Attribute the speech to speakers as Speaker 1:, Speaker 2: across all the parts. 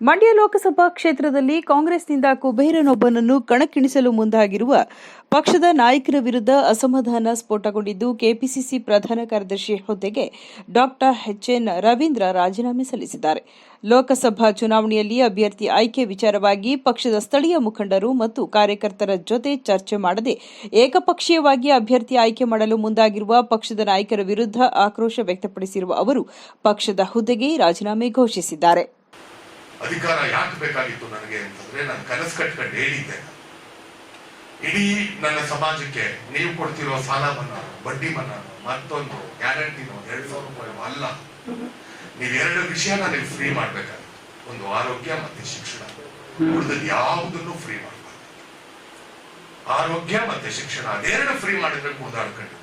Speaker 1: ಮಂಡ್ಯ ಲೋಕಸಭಾ ಕ್ಷೇತ್ರದಲ್ಲಿ ಕಾಂಗ್ರೆಸ್ನಿಂದ ಕುಬೇರನೊಬ್ಬನನ್ನು ಕಣಕ್ಕಿಣಿಸಲು ಮುಂದಾಗಿರುವ ಪಕ್ಷದ ನಾಯಕರ ವಿರುದ್ಧ ಅಸಮಾಧಾನ ಸ್ಫೋಟಗೊಂಡಿದ್ದು ಕೆಪಿಸಿಸಿ ಪ್ರಧಾನ ಕಾರ್ಯದರ್ಶಿ ಹುದ್ದೆಗೆ ಡಾಕ್ಟರ್ ಎಚ್ಎನ್ ರವೀಂದ್ರ ರಾಜೀನಾಮೆ ಸಲ್ಲಿಸಿದ್ದಾರೆ. ಲೋಕಸಭಾ ಚುನಾವಣೆಯಲ್ಲಿ ಅಭ್ಯರ್ಥಿ ಆಯ್ಕೆ ವಿಚಾರವಾಗಿ ಪಕ್ಷದ ಸ್ಥಳೀಯ ಮುಖಂಡರು ಮತ್ತು ಕಾರ್ಯಕರ್ತರ ಜೊತೆ ಚರ್ಚೆ ಮಾಡದೆ ಏಕಪಕ್ಷೀಯವಾಗಿ ಅಭ್ಯರ್ಥಿ ಆಯ್ಕೆ ಮಾಡಲು ಮುಂದಾಗಿರುವ ಪಕ್ಷದ ನಾಯಕರ ವಿರುದ್ಧ ಆಕ್ರೋಶ ವ್ಯಕ್ತಪಡಿಸಿರುವ ಅವರು ಪಕ್ಷದ ಹುದ್ದೆಗೆ ರಾಜೀನಾಮೆ ಘೋಷಿಸಿದ್ದಾರೆ.
Speaker 2: ಅಧಿಕಾರ ಯಾಕೆ ಬೇಕಾಗಿತ್ತು ನನಗೆ ಅಂತಂದ್ರೆ ನಾನು ಕನಸು ಕಟ್ಕೊಂಡು ಹೇಳಿದ್ದೆ. ಇಡೀ ನನ್ನ ಸಮಾಜಕ್ಕೆ ನೀವು ಕೊಡ್ತಿರೋ ಸಾಲ ಮನ್ನಾ, ಬಡ್ಡಿ ಮನ್ನಾ, ಮತ್ತೊಂದು ಗ್ಯಾರಂಟಿನೋ ಎರಡು ಸಾವಿರ ರೂಪಾಯಿ ಅಲ್ಲ. ನೀವು ಎರಡು ವಿಷಯನ ನೀವು ಫ್ರೀ ಮಾಡ್ಬೇಕಾಗಿತ್ತು. ಒಂದು ಆರೋಗ್ಯ ಮತ್ತೆ ಶಿಕ್ಷಣ. ಉಳಿದದ್ದು ಯಾವುದನ್ನು ಫ್ರೀ ಮಾಡಬಾರ್ದು. ಆರೋಗ್ಯ ಮತ್ತೆ ಶಿಕ್ಷಣ ಅದೆರಡು ಫ್ರೀ ಮಾಡಿದ್ರೆ ಕೂದಾಡ್ಕೊಂಡು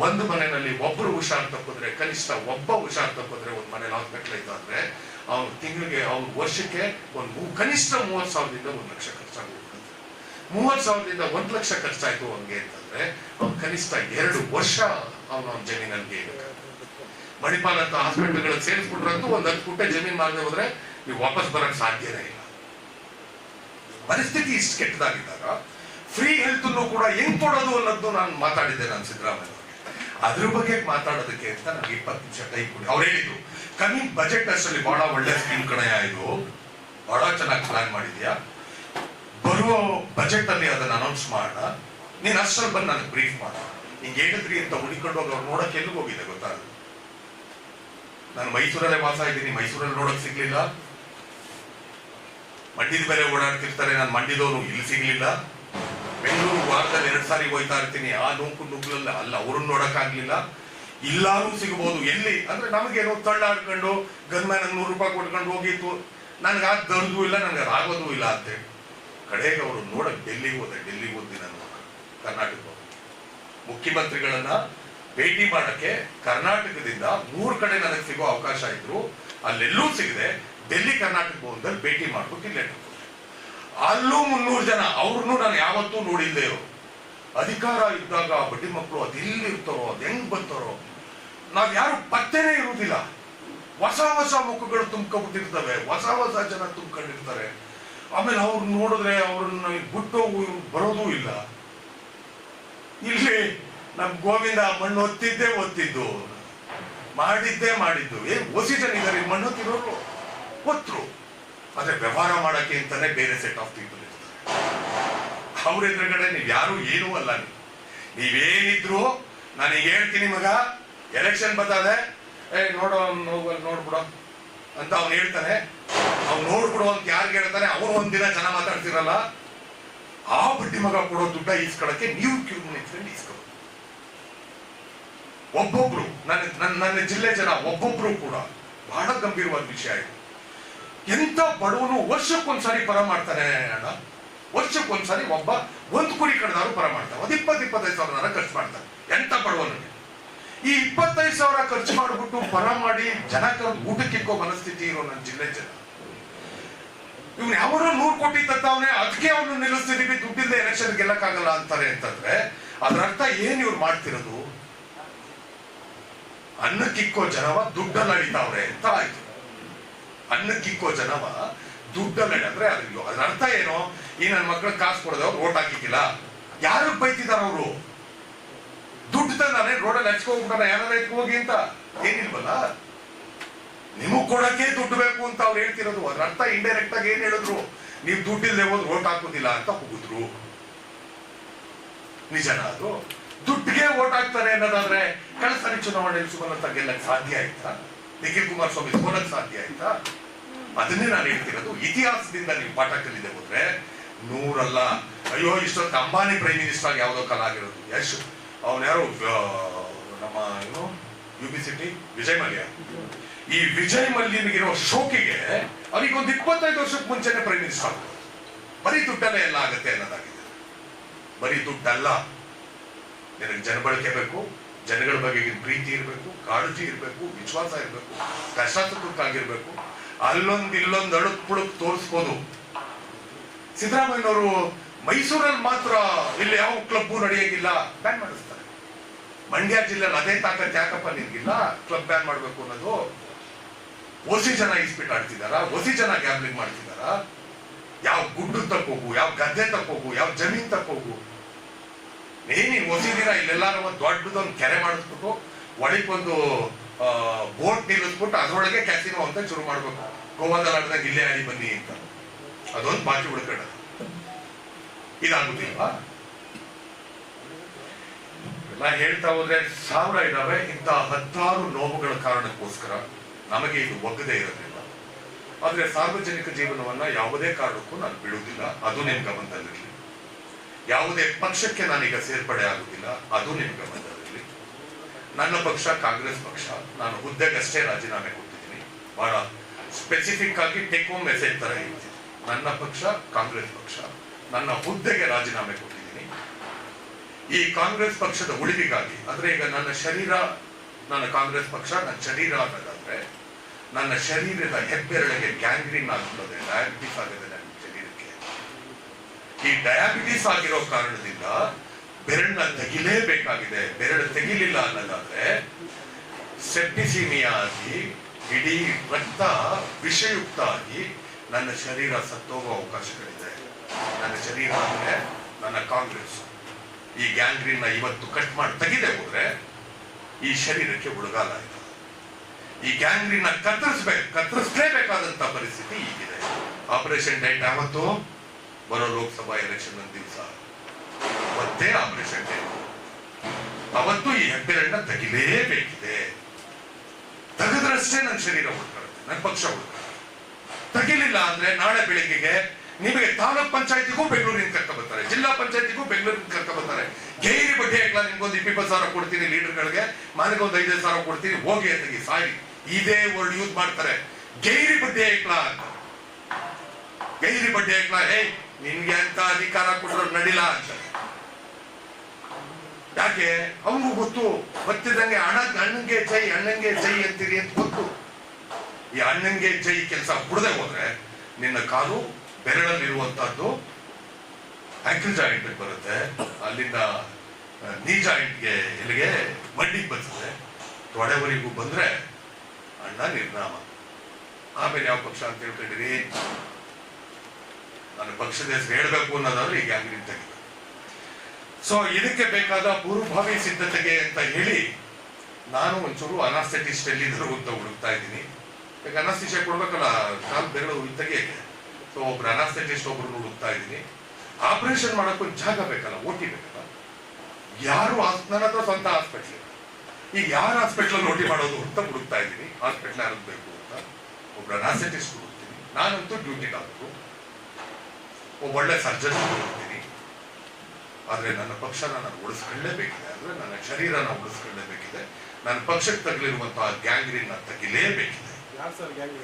Speaker 2: ಒಂದು ಮನೆಯಲ್ಲಿ ಒಬ್ಬರು ಹುಷಾರ್ ತಪ್ಪಿದ್ರೆ, ಕನಿಷ್ಠ ಒಬ್ಬ ಹುಷಾರ್ ತಪ್ಪಿದ್ರೆ, ಒಂದು ಮನೇಲಿ ಹಾಸ್ಪಿಟ್ಲ್ ಇದ್ದಾದ್ರೆ ಅವ್ನು ತಿಂಗಳಿಗೆ ಅವ್ರ ವರ್ಷಕ್ಕೆ ಒಂದು ಕನಿಷ್ಠ ಮೂವತ್ತು ಸಾವಿರದಿಂದ ಒಂದು ಲಕ್ಷ ಖರ್ಚಾಗುತ್ತೆ ಮೂವತ್ತು ಸಾವಿರದಿಂದ ಒಂದು ಲಕ್ಷ ಖರ್ಚಾಯಿತು ಅವನಿಗೆ ಅಂತಂದ್ರೆ, ಅವ್ನು ಕನಿಷ್ಠ ಎರಡು ವರ್ಷ ಅವನ ಅವ್ನ ಜಮೀನಲ್ಲಿ ಮಣಿಪಾಲ್ ಅಂತ ಹಾಸ್ಪಿಟಲ್ಗಳಿಗೆ ಸೇರಿಸ್ಬಿಟ್ರಂತೂ ಒಂದು ಹತ್ತು ಪುಟ್ಟ ಜಮೀನು ಮಾಡದೆ ಹೋದ್ರೆ ನೀವು ವಾಪಸ್ ಬರಕ್ ಸಾಧ್ಯನೇ ಇಲ್ಲ. ಪರಿಸ್ಥಿತಿ ಇಷ್ಟು ಕೆಟ್ಟದಾಗಿದ್ದಾಗ ಫ್ರೀ ಹೆಲ್ತ್ ಕೂಡ ಹೆಂಗ್ ಕೊಡೋದು ಅನ್ನೋದು ನಾನು ಮಾತಾಡಿದ್ದೆ ನಾನು ಸಿದ್ದರಾಮಯ್ಯ ಅದ್ರ ಬಗ್ಗೆ ಮಾತಾಡೋದಕ್ಕೆ ಅಂತ ನನಗೆ ಇಪ್ಪತ್ತು ನಿಮಿಷ ಟೈಮ್ ಕೊಡಿ. ಅವ್ರು ಹೇಳಿದ್ರು, ಕಮ್ಮಿ ಬಜೆಟ್ ಅಷ್ಟರಲ್ಲಿ ಬಹಳ ಒಳ್ಳೆ ಸ್ಕೀಮ್ ಕಣಯ ಇದು. ಬಹಳ ಚೆನ್ನಾಗಿ ಪ್ಲಾನ್ ಮಾಡಿದ್ಯಾ? ಬರುವ ಬಜೆಟ್ ಅಲ್ಲಿ ಅದನ್ನ ಅನೌನ್ಸ್ ಮಾಡೋಣ ನೀನು ಅಷ್ಟರಲ್ಲಿ ಬಂದು ನನಗೆ ಬ್ರೀಫ್ ಮಾಡ. ನಿಂಗೆ ಹೇಳಿದ್ರಿ ಅಂತ ಹುಡುಕೊಂಡು ಹೋಗಿ ಅವ್ರು ನೋಡಕ್ಕೆ ಎಲ್ಲಿಗೆ ಹೋಗಿದೆ ಗೊತ್ತಾ? ನಾನು ಮೈಸೂರಲ್ಲೇ ವಾಸ ಇದ್ದೀನಿ, ಮೈಸೂರಲ್ಲಿ ನೋಡಕ್ ಸಿಗ್ಲಿಲ್ಲ. ಮಂಡ್ಯದ ಮೇಲೆ ಓಡಾಡ್ತಿರ್ತಾರೆ, ನಾನು ಮಂಡ್ಯದವನು, ಇಲ್ಲಿ ಸಿಗ್ಲಿಲ್ಲ. ಬೆಂಗಳೂರು ವಾರದಲ್ಲಿ ಎರಡು ಸಾರಿ ಹೋಯ್ತಾ ಇರ್ತೀನಿ. ಆ ನೂಕು ನುಗ್ಲಲ್ಲ ಅಲ್ಲ, ಅವ್ರನ್ನ ನೋಡಕ್ ಆಗ್ಲಿಲ್ಲ ಇಲ್ಲಾರು ಸಿಗಬಹುದು ಎಲ್ಲಿ? ಅಂದ್ರೆ ನಮಗೇನೋ ತಳ್ಳಾಡ್ಕೊಂಡು ಗನ್ಮ್ಯಾನ್ ನೂರು ರೂಪಾಯಿ ಕೊಟ್ಕೊಂಡು ಹೋಗಿತ್ತು. ನನಗೆ ಆ ದರ್ದು ಇಲ್ಲ, ನನಗೆ ಆಗೋದು ಇಲ್ಲ ಅಂತೇಳಿ ಕಡೆಗೆ ಅವರು ನೋಡಕ್ ಡೆಲ್ಲಿಗೆ ಹೋದೆ. ಡೆಲ್ಲಿಗೆ ಹೋದಿ ನಾನು ಕರ್ನಾಟಕ. ಮುಖ್ಯಮಂತ್ರಿಗಳನ್ನ ಭೇಟಿ ಮಾಡಕ್ಕೆ ಕರ್ನಾಟಕದಿಂದ ಮೂರು ಕಡೆ ನನಗೆ ಸಿಗೋ ಅವಕಾಶ ಇದ್ರು. ಅಲ್ಲೆಲ್ಲೂ ಸಿಗದೆ. ಡೆಲ್ಲಿ, ಕರ್ನಾಟಕ ಭವನದಲ್ಲಿ ಭೇಟಿ ಮಾಡ್ಬೇಕು ನಿಂತ್ಕೊಂಡೆ. ಅಲ್ಲೂ ಮುನ್ನೂರು ಜನ. ಅವ್ರನ್ನೂ ನಾನು ಯಾವತ್ತೂ ನೋಡಿಲ್ಲದೆ ಇರೋ ಅಧಿಕಾರ ಇದ್ದಾಗ ಬಡ್ಡಿ ಮಕ್ಕಳು ಅದು ಎಲ್ಲಿರ್ತಾರೋ ಅದು ಹೆಂಗ್ ಬರ್ತಾರೋ. ನಾವ್ ಯಾರು ಪತ್ತೆನೇ ಇರುವುದಿಲ್ಲ. ಹೊಸ ಹೊಸ ಮುಖಗಳು ತುಂಬ್ಕೊಂಡ್ಬಿಟ್ಟಿರ್ತವೆ. ಹೊಸ ಹೊಸ ಜನ ತುಂಬ್ಕೊಂಡಿರ್ತಾರೆ. ಆಮೇಲೆ ಅವ್ರು ನೋಡಿದ್ರೆ ಅವ್ರನ್ನ ಬಿಟ್ಟೋಗು ಬರೋದೂ ಇಲ್ಲ. ಇಲ್ಲಿ ನಮ್ ಗೋವಿಂದ ಮಣ್ಣು ಒತ್ತಿದ್ದೇ ಒತ್ತಿದ್ದು. ಮಾಡಿದ್ದೇ ಮಾಡಿದ್ದು. ಏ ಓಸಿ ಜನ ಇದ್ದಾರೆ ಮಣ್ಣು ಹೊತ್ತಿರೋರು ಒತ್ರು. ಆದ್ರೆ ವ್ಯವಹಾರ ಮಾಡಕ್ಕೆ ಅಂತಾನೆ ಬೇರೆ ಸೆಟ್ ಆಫ್ ಪೀಪಲ್ ಇರ್ತಾರೆ. ಅವ್ರ ಎದುರುಗಡೆ ನೀವ್ ಯಾರು ಏನೂ ಅಲ್ಲ ನೀವು. ನೀವೇನಿದ್ರು ನಾನು ಈಗ ಹೇಳ್ತೀನಿ ಮಗ ಎಲೆಕ್ಷನ್ ಬರ್ತದೆ ಏ, ನೋಡೋ ನೋಡ್ಬಿಡೋ ಅಂತ ಅವ್ನು ಹೇಳ್ತಾನೆ. ಅವ್ನು ನೋಡ್ಬಿಡು ಅಂತ ಯಾರಿಗೆ ಹೇಳ್ತಾನೆ? ಅವ್ರು ಒಂದಿನ ಜನ ಮಾತಾಡ್ತಿರಲ್ಲ. ಆ ಬಡ್ಡಿ ಮಗ ಕೊಡೋ ದುಡ್ಡ ಈಸ್ಕೊಳಕ್ಕೆ ನೀವು ಕ್ಯೂ ನಿಂತ್ಕೊಂಡು ಈಸ್ಕೊಳ್ಳಿ ಒಬ್ಬೊಬ್ರು, ನನ್ನ ನನ್ನ ನನ್ನ ಜಿಲ್ಲೆ ಜನ ಒಬ್ಬೊಬ್ರು ಕೂಡ ಬಹಳ ಗಂಭೀರವಾದ ವಿಷಯ ಇದು. ಎಂತ ಬಡವನು ವರ್ಷಕ್ಕೊಂದ್ಸಾರಿ ಪರ ಮಾಡ್ತಾನೆ ಅಣ್ಣ? ವರ್ಷಕ್ಕೊಂದ್ಸಾರಿ ಒಬ್ಬ ಒಂದು ಕುರಿ ಕಡ್ದಾರು ಪರ ಮಾಡ್ತಾರೆ ಒಂದ್ ಇಪ್ಪತ್ತು ಇಪ್ಪತ್ತೈದು ಸಾವಿರ ಖರ್ಚು ಮಾಡ್ತಾರೆ ಎಂತ ಬಡವನು ಈ ಇಪ್ಪತ್ತೈದು ಸಾವಿರ ಖರ್ಚು ಮಾಡಿಬಿಟ್ಟು ಪರ ಮಾಡಿ ಜನಕ್ಕೆ ಊಟಕ್ಕೆ ಇಕ್ಕೋ ಮನಸ್ಥಿತಿ ಇರೋ ನನ್ನ ಜಿಲ್ಲೆ ಜನ. ಇವ್ನು ಯಾವನೋ ನೂರು ಕೋಟಿ ತತ್ತವನೆ ಅದಕ್ಕೆ ಅವನು ನಿಲ್ಲಿಸ್ತಿದೀವಿ ದುಡ್ಡಿಲ್ಲದೆ ಎಲೆಕ್ಷನ್ ಗೆಲ್ಲಕ್ಕಾಗಲ್ಲ ಅಂತಾರೆ ಅಂತಂದ್ರೆ ಅದ್ರ ಅರ್ಥ ಏನ್ ಇವ್ರು ಮಾಡ್ತಿರೋದು? ಅನ್ನಕ್ಕಿಕ್ಕೋ ಜನವ ದುಡ್ಡ ನಡೀತಾವ್ರೆ ಅಂತ ಆಯ್ತು. ಅನ್ನಕ್ಕಿಕ್ಕೋ ಜನವ, ದುಡ್ಡಲ್ಲಿ ಅಂದ್ರೆ ಅದ್ರ ಅದ್ರ ಅರ್ಥ ಏನು? ಈ ನನ್ನ ಮಕ್ಳಿಗೆ ಕಾಸು ಕೊಡದೆ, ಅವ್ರು ಓಟ್ ಹಾಕಿಕ್ಕಿಲ್ಲ. ಯಾರು ಬೈತಿದಾರ ಅವರು? ದುಡ್ಡು ತಂದಾನೆ, ರೋಡಲ್ಲಿ ಹಚ್ಕೋಗ್ಬಿಟ್ಟಾನೆ ಯಾರು ಹೋಗಿ ಅಂತ. ಏನಿಲ್ವಲ್ಲ? ನಿಮಗ್ ಕೊಡಕ್ಕೆ ದುಡ್ಡು ಬೇಕು ಅಂತ ಅವ್ರು ಹೇಳ್ತಿರೋದು. ಅದ್ರ ಅರ್ಥ ಇಂಡೈರೆಕ್ಟ್ ಆಗಿ ಏನ್ ಹೇಳಿದ್ರು? ನೀವು ದುಡ್ಡಿಲ್ಲದೆ ಹೋದ್ ಓಟ್ ಹಾಕೋದಿಲ್ಲ ಅಂತ ಹೋಗಿದ್ರು ನಿಜನ ಅದು? ದುಡ್ಡಿಗೆ ಓಟ್ ಹಾಕ್ತಾರೆ ಅನ್ನೋದಾದ್ರೆ ಕಳೆದ ಚುನಾವಣೆ ಚುನಾವಣೆಯಲ್ಲಿ ಸುಮಲತಾ ಗೆಲ್ಲಕ್ ಸಾಧ್ಯ ಆಯ್ತಾ? ನಿಖಿಲ್ ಕುಮಾರಸ್ವಾಮಿ ಸೋಲಕ್ ಸಾಧ್ಯ ಆಯ್ತಾ? ಅದನ್ನೇ ನಾನು ಹೇಳ್ತಿರೋದು, ಇತಿಹಾಸದಿಂದ ನೀವು ಪಾಠ ಕಲಿದೆ ಹೋದ್ರೆ, ನೂರಲ್ಲ, ಅಯ್ಯೋ, ಇಷ್ಟೊತ್ತು ಅಂಬಾನಿ ಪ್ರೈಮ್ ಮಿನಿಸ್ಟರ್ ಆಗಿ ಯಾವುದೋ ಕಾಲ ಆಗಿರೋದು ಯಶ್, ಅವನ್ ಯಾರು? ನಮ್ಮ ಏನು? U B City Vijay Mallya. ಈ ವಿಜಯ್ ಮಲ್ಯನಿಗಿರೋ ಶೋಕಿಗೆ ಅವನಿಗೊಂದು ಇಪ್ಪತ್ತೈದು ವರ್ಷಕ್ಕೆ ಮುಂಚೆನೆ ಪ್ರೈಮ್ ಮಿನಿಸ್ಟರ್ ಆಗ್ಬೋದು ಬರೀ ದುಡ್ಡಲ್ಲೇ ಎಲ್ಲ ಆಗುತ್ತೆ ಅನ್ನೋದಾಗಿದೆ. ಬರೀ ದುಡ್ಡಲ್ಲ. ನಿನಗೆ ಜನಬಳಕೆ ಬೇಕು, ಜನಗಳ ಬಗ್ಗೆ ಪ್ರೀತಿ ಇರಬೇಕು, ಕಾಳಜಿ ಇರಬೇಕು, ವಿಶ್ವಾಸ ಇರಬೇಕು, ಕಷ್ಟ ಸುಖಕ್ಕಾಗಿರ್ಬೇಕು ಅಲ್ಲೊಂದ್ ಇಲ್ಲೊಂದು ಅಳುಕ್ ಪುಳುಕ್ ತೋರಿಸ್ಬೋದು. ಸಿದ್ದರಾಮಯ್ಯನವರು ಮೈಸೂರಲ್ಲಿ ಮಾತ್ರ ಇಲ್ಲಿ ಯಾವ ಕ್ಲಬ್ ನಡೆಯೋದಿಲ್ಲ. ಬ್ಯಾನ್ ಮಾಡಿಸ್ತಾರೆ. ಮಂಡ್ಯ ಜಿಲ್ಲೆಯಲ್ಲಿ ಅದೇ ತಾಕತ್ ಯಾಕಪ್ಪ ನಿನ್ಗಿಲ್ಲ ಕ್ಲಬ್ ಬ್ಯಾನ್ ಮಾಡ್ಬೇಕು ಅನ್ನೋದು. ಒಸಿ ಜನ ಇಸ್ಪಿಟ್ ಆಡ್ತಿದಾರ? ಒಸಿ ಜನ ಗ್ಯಾಬ್ಲಿಂಗ್ ಮಾಡ್ತಿದಾರ? ಯಾವ ಗುಡ್ಡು ತಕ್ಕೋಗು ಯಾವ ಗದ್ದೆ ತಕ್ಕೋಗು ಯಾವ ಜಮೀನ್ ತಕ್ಕೋಗು ಏನಿ ಒಸಿ ದಿನ ಇಲ್ಲೆಲ್ಲಾರು ಒಂದು ದೊಡ್ಡದೊಂದು ಕೆರೆ ಮಾಡಿಸ್ಬಿಟ್ಟು ಒಳಗೊಂದು ನಿಲ್ಲಿಸ್ಬಿಟ್ಟು ಅದರೊಳಗೆ ಕ್ಯಾಸಿನೋ ಅಂತ ಶುರು ಮಾಡ್ಬೇಕು. ಗೋವಾದಲಾಟದಾಗ ಇಲ್ಲೇ ಆಡಿ ಬನ್ನಿ ಅಂತ. ಅದೊಂದು ಬಾಕಿ ಹುಡುಕಡ ಇದಾಗುದಿಲ್ವಾ ಎಲ್ಲ ಹೇಳ್ತಾ ಹೋದ್ರೆ ಸಾವಿರ ಇದಾವೆ, ಇಂಥ ಹತ್ತಾರು ನೋವುಗಳ ಕಾರಣಕ್ಕೋಸ್ಕರ ನಮಗೆ ಇದು ಒಗ್ಗದೇ ಇರೋದಿಲ್ಲ. ಆದ್ರೆ ಸಾರ್ವಜನಿಕ ಜೀವನವನ್ನ ಯಾವುದೇ ಕಾರಣಕ್ಕೂ ನಾನು ಬಿಡುವುದಿಲ್ಲ. ಅದು ನಿಮ್ಗೆ ಗಮನದಲ್ಲಿರಲಿ. ಯಾವುದೇ ಪಕ್ಷಕ್ಕೆ ನಾನೀಗ ಸೇರ್ಪಡೆ ಆಗುದಿಲ್ಲ ಅದು ನಿಮ್ಗೆ ಗಮನದಲ್ಲಿರಲಿ. ನನ್ನ ಪಕ್ಷ, ಕಾಂಗ್ರೆಸ್ ಪಕ್ಷ. ನಾನು ಹುದ್ದೆಗಷ್ಟೇ ರಾಜೀನಾಮೆ ಕೊಟ್ಟಿದ್ದೀನಿ. ಬಹಳ ಸ್ಪೆಸಿಫಿಕ್ ಆಗಿ ಟೇಕ್ ಹೋಮ್ ಮೆಸೇಜ್ ತರ ಹೇಳ್ತೀನಿ. ನನ್ನ ಪಕ್ಷ, ಕಾಂಗ್ರೆಸ್ ಪಕ್ಷ. ನನ್ನ ಹುದ್ದೆಗೆ ರಾಜೀನಾಮೆ ಕೊಟ್ಟಿದ್ದೀನಿ. ಈ ಕಾಂಗ್ರೆಸ್ ಪಕ್ಷದ ಉಳಿವಿಗಾಗಿ, ಅಂದ್ರೆ ಈಗ ನನ್ನ ಶರೀರ, ನನ್ನ ಕಾಂಗ್ರೆಸ್ ಪಕ್ಷ, ನನ್ನ ಶರೀರ ಅನ್ನೋದಾದ್ರೆ, ನನ್ನ ಶರೀರದ ಹೆಬ್ಬೆರಳಿಗೆ ಗ್ಯಾಂಗ್ರೀನ್ ಆಗ್ತದೆ ಡಯಾಬಿಟಿಸ್ ಆಗಿದೆ ನನ್ನ ಶರೀರಕ್ಕೆ. ಈ ಡಯಾಬಿಟಿಸ್ ಆಗಿರೋ ಕಾರಣದಿಂದ ಬೆರಳನ್ನ ತೆಗಿಲೇಬೇಕಾಗಿದೆ. ಬೆರಳು ತೆಗಿಲಿಲ್ಲ ಅನ್ನೋದಾದ್ರೆ ಸೆಪ್ಟಿಸಿಮಿಯಾ ಆಗಿ ಇಡೀ ರಕ್ತ ವಿಷಯುಕ್ತ ಆಗಿ ನನ್ನ ಶರೀರ ಸತ್ತೋಗೋ ಅವಕಾಶಗಳಿದೆ. ನನ್ನ ಶರೀರ ಅಂದ್ರೆ ನನ್ನ ಕಾಂಗ್ರೆಸ್. ಈ ಗ್ಯಾಂಗ್ರೀನ್ ಇವತ್ತು ಕಟ್ ಮಾಡಿ ತೆಗಿದೆ ಹೋದ್ರೆ ಈ ಶರೀರಕ್ಕೆ ಉಳಗಾಲ ಇದೆ ಈ ಗ್ಯಾಂಗ್ರೀನ್ ಕತ್ತರಿಸ್ಬೇಕು ಕತ್ತರಿಸಲೇಬೇಕಾದಂತ ಪರಿಸ್ಥಿತಿ ಈಗಿದೆ. ಆಪರೇಷನ್ ಡೇಟ್ ಯಾವತ್ತು? ಬರೋ ಲೋಕಸಭಾ ಎಲೆಕ್ಷನ್ ದಿವಸ. ಅವತ್ತೇ ಆಪರೇಷನ್ ಅವತ್ತು ಈ ಹೆಬ್ಬೆರಳನ್ನ ತೆಗಿಲೇಬೇಕಿದೆ. ತೆಗೆದ್ರಷ್ಟೇ ನನ್ನ ಶರೀರ ಉಳ್ಕೊಳ್ಳುತ್ತೆ ನನ್ನ ಪಕ್ಷ ಉಳ್ಕೊಳ್ಳುತ್ತೆ. ತೆಗಿಲಿಲ್ಲ ಅಂದ್ರೆ ನಾಳೆ ಬೆಳಿಗ್ಗೆಗೆ ನಿಮಗೆ ತಾಲೂಕ್ ಪಂಚಾಯತಿಗೂ ಬೆಂಗಳೂರಿನ ಕರ್ಕ ಬರ್ತಾರೆ, ಜಿಲ್ಲಾ ಪಂಚಾಯತಿಗೂ ಬೆಂಗಳೂರಿನ ಕರ್ಕ ಬರ್ತಾರೆ. ಗೈರಿ ಬಡ್ಡಿ ಹಾಕ್ಲಾ ನಿಮ್ಗೊಂದು ಇಪ್ಪತ್ತು ಸಾವಿರ ಕೊಡ್ತೀನಿ ಲೀಡರ್ಗಳಿಗೆ ಮನೆಗೆ ಒಂದು ಐದೈದು ಸಾವಿರ ಕೊಡ್ತೀನಿ, ಹೋಗಿ ಅಂತಗಿ ಸಾಯಿ. ಇದೇ ವರ್ಡ್ ಯೂಸ್ ಮಾಡ್ತಾರೆ. ಗೈರಿ ಬಡ್ಡಿ ಹಾಕ್ಲಾ ಅಂತ. ಗೈರಿ ಬಡ್ಡಿ ಹಾಕ್ಲಾ ಹೇ ನಿನ್ಗೆ ಅಂತ ಅಧಿಕಾರ ಕೊಟ್ಟರು ನಡಿಲ್ಲ ಅಂತ. ಯಾಕೆ? ಅವ್ರಿಗೂ ಗೊತ್ತು. ಗೊತ್ತಿದ್ದಂಗೆ ಅಣ್ಣ ಅಣ್ಣಂಗೆ ಜೈ ಅಣ್ಣಂಗೆ ಜೈ ಅಂತೀರಿ ಅಂತ ಗೊತ್ತು. ಈ ಅಣ್ಣಂಗೆ ಜೈ ಕೆಲಸ ಬಿಡದೆ ಹೋದ್ರೆ ನಿನ್ನ ಕಾಲು ಬೆರಳಲ್ಲಿರುವಂತಹದ್ದು ಆಂಕಲ್ ಜಾಯಿಂಟ್ ಬರುತ್ತೆ. ಅಲ್ಲಿಂದ ನೀ ಜಾಯಿಂಟ್ಗೆ ಎಲ್ಲಿಗೆ? ಮಂಡಿಗೆ ಬರ್ತದೆ. ತೊಡೆವರೆಗೂ ಬಂದ್ರೆ ಅಣ್ಣ ನಿರ್ನಾಮ. ಆಮೇಲೆ ಯಾವ ಪಕ್ಷ ಅಂತ ಹೇಳ್ಕೊಂಡಿರಿ ನಾನು ಪಕ್ಷದ ಹೆಸರು ಹೇಳ್ಬೇಕು ಅನ್ನೋದಾದ್ರೆ ಈಗ ಹಂಗೆ ತೆಗಿಬೇಕು ಸೊ ಇದಕ್ಕೆ ಬೇಕಾದ ಪೂರ್ವಭಾವಿ ಸಿದ್ಧತೆಗೆ ಅಂತ ಹೇಳಿ ನಾನು ಒಂಚೂರು ಅನಾಸ್ಥೆಟಿಸ್ಟ್ ಎಲ್ಲಿದ್ದರು ಅಂತ ಹುಡುಕ್ತಾ ಇದ್ದೀನಿ. ಈಗ ಅನಾಸ್ಥಿಷ ಕೊಡ್ಬೇಕಲ್ಲ, ಕಾಲ್ ಬೆರಳು ತೆಗಿಯಕ್ಕೆ. ಸೊ ಒಬ್ರು ಅನಾಸ್ಥೆಟಿಸ್ಟ್ ಒಬ್ರು ಹುಡುಕ್ತಾ ಇದ್ದೀನಿ. ಆಪರೇಷನ್ ಮಾಡಕ್ಕೂ ಜಾಗ ಬೇಕಲ್ಲ ಓಟಿ ಬೇಕಲ್ಲ. ಯಾರು ನನ್ನ ಹತ್ರ ಸ್ವಂತ ಹಾಸ್ಪಿಟ್ಲ್ ಈಗ ಯಾರು ಹಾಸ್ಪಿಟ್ಲ್ ಓಟಿ ಮಾಡೋದು ಅಂತ ಹುಡುಕ್ತಾ ಇದ್ದೀನಿ. ಹಾಸ್ಪಿಟ್ಲ್ ಯಾರು ಬೇಕು ಅಂತ. ಒಬ್ರು ಅನಾಸ್ಥೆಟಿಸ್ಟ್ ಹುಡುಕ್ತೀನಿ. ನಾನಂತೂ ಡ್ಯೂಟಿ ಡಾಕ್ಟ್ರು ಒಬ್ಬ ಒಳ್ಳೆ ಸರ್ಜನ್ ಹುಡುಕ್ತೀನಿ. ಆದ್ರೆ ನನ್ನ ಪಕ್ಷನ ನಾನು ಉಳಿಸ್ಕೊಳ್ಳೇಬೇಕಿದೆ ಅಂದ್ರೆ ನನ್ನ ಶರೀರನ ಉಳಿಸ್ಕೊಳ್ಳೇಬೇಕಿದೆ ನನ್ನ ಪಕ್ಷಕ್ಕೆ ತಗಲಿರುವಂತಹ ಗ್ಯಾಂಗ್ರೀನ್ ತೆಗಿಲೇಬೇಕಿದೆ.
Speaker 3: ಯಾರು ಸರ್ ಗ್ಯಾಂಗ್